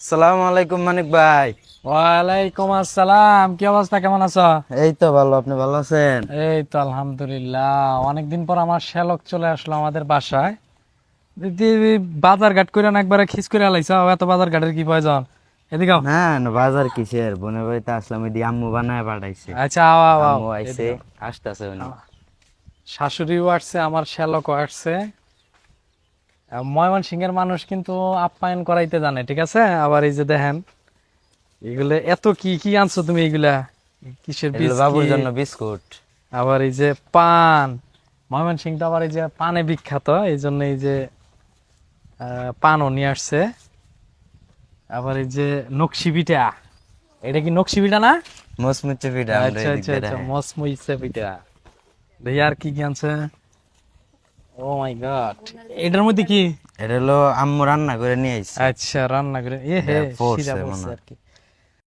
সালাম আলাইকুম মানিক ভাই। ওয়ালাইকুম আসসালাম কি অবস্থা কেমন আছো? এই তো ভালো আপনি ভালো আছেন? এই তো আলহামদুলিল্লাহ অনেকদিন পর আমার শ্যালক চলে আসলো আমাদের বাসায়। দিদি বাজার ঘাট করে না একবারে খিস করে আলাইছ এত বাজার ঘাটের কি প্রয়োজন? এদিকে আও। না না বাজার কিসের? বোনের বাড়িতে আসলাম ওই দিয়ে আম্মু বানায় পাঠাইছে। আচ্ছা আও আও, আও আম্মু আইছে আসতেছে উনি। শাশুড়িও আসছে আমার শ্যালকও আসছে। ময়মন সিংহের মানুষ কিন্তু আপ্যায়ন করাইতে জানে ঠিক আছে? আবার এই যে দেখেন এগুলো এত কি কি আনছো তুমি এগুলা? কিসের বাবুর জন্য বিস্কুট। আবার এই যে পান ময়মন সিং তো আবার এই যে পানে বিখ্যাত এই জন্য এই যে পানও নিয়ে আসছে। আবার এই যে নকশি পিঠা এটা কি নকশি পিঠা না? মসমুচে পিঠা আচ্ছা আচ্ছা আচ্ছা। মসমইছে পিঠা। দেখি আর কি কি আনছে? ও মাই গড এটার মধ্যে কি? এটা হলো আম্মু রান্না করে নিয়ে আইছে। আচ্ছা রান্না করে এ হে। আর কি।